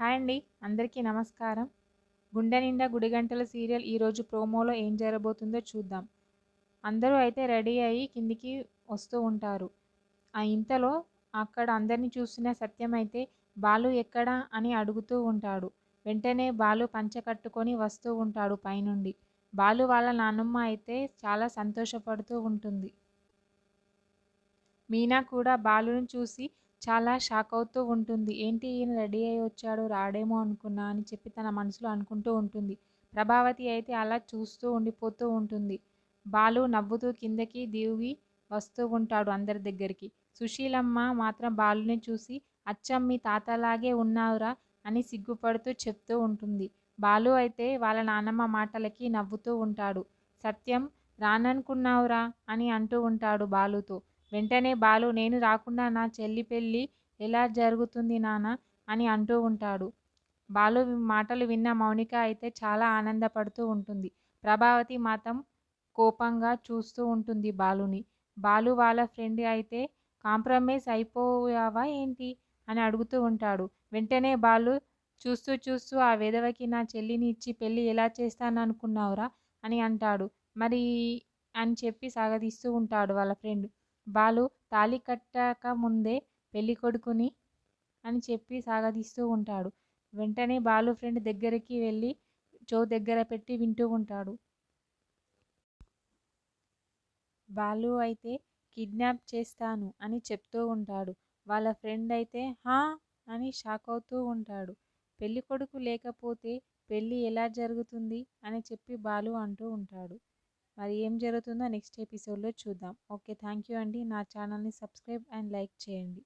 Hi అండి. అందరికీ నమస్కారం. గుండె నిండా గుడిగంటల సీరియల్ ఈరోజు ప్రోమోలో ఏం జరగబోతుందో చూద్దాం. అందరూ అయితే రెడీ అయ్యి కిందికి వస్తూ ఉంటారు. ఆ ఇంతలో అక్కడ అందరినీ చూస్తున్న సత్యం అయితే బాలు ఎక్కడా? అని అడుగుతూ ఉంటాడు. వెంటనే బాలు పంచ కట్టుకొని వస్తూ ఉంటాడు పైనుండి. బాలు వాళ్ళ నాన్నమ్మ అయితే చాలా సంతోషపడుతూ ఉంటుంది. మీనా కూడా బాలుని చూసి చాలా షాక్ అవుతూ ఉంటుంది. ఏంటి ఈయన రెడీ అయి వచ్చాడు రాడేమో అనుకున్నా అని చెప్పి తన మనసులో అనుకుంటూ ఉంటుంది. ప్రభావతి అయితే అలా చూస్తూ ఉండిపోతూ ఉంటుంది. బాలు నవ్వుతూ కిందకి దిగి వస్తూ ఉంటాడు అందరి దగ్గరికి. సుశీలమ్మ మాత్రం బాలుని చూసి అచ్చం మీ తాతలాగే ఉన్నావురా అని సిగ్గుపడుతూ చెప్తూ ఉంటుంది. బాలు అయితే వాళ్ళ నాన్నమ్మ మాటలకి నవ్వుతూ ఉంటాడు. సత్యం రాననుకున్నావురా అని అంటూ ఉంటాడు బాలుతో. వెంటనే బాలు నేను రాకుండా నా చెల్లి పెళ్ళి ఎలా జరుగుతుంది నాన్న? అని అంటూ ఉంటాడు. బాలు మాటలు విన్న మౌనిక అయితే చాలా ఆనందపడుతూ ఉంటుంది. ప్రభావతి మాత్రం కోపంగా చూస్తూ ఉంటుంది బాలుని. బాలు వాళ్ళ ఫ్రెండ్ అయితే కాంప్రమైజ్ అయిపోయావా ఏంటి? అని అడుగుతూ ఉంటాడు. వెంటనే బాలు చూస్తూ చూస్తూ ఆ విధవకి నా చెల్లిని ఇచ్చి పెళ్ళి ఎలా చేస్తాననుకున్నావురా? అని అంటాడు. మరి అని చెప్పి సాగదీస్తూ ఉంటాడు వాళ్ళ ఫ్రెండ్. బాలు తాళి కట్టాక ముందే పెళ్ళి కొడుకుని అని చెప్పి సాగదీస్తూ ఉంటాడు. వెంటనే బాలు ఫ్రెండ్ దగ్గరికి వెళ్ళి చో దగ్గర పెట్టి వింటూ ఉంటాడు. బాలు అయితే కిడ్నాప్ చేస్తాను అని చెప్తూ ఉంటాడు. వాళ్ళ ఫ్రెండ్ అయితే హా అని షాక్ అవుతూ ఉంటాడు. పెళ్ళికొడుకు లేకపోతే పెళ్ళి ఎలా జరుగుతుంది అని చెప్పి బాలు అంటూ ఉంటాడు. మరి ఏం జరుగుతుందో నెక్స్ట్ ఎపిసోడ్లో చూద్దాం. ఓకే థ్యాంక్ యూ అండి. నా ఛానల్ని సబ్స్క్రైబ్ అండ్ లైక్ చేయండి.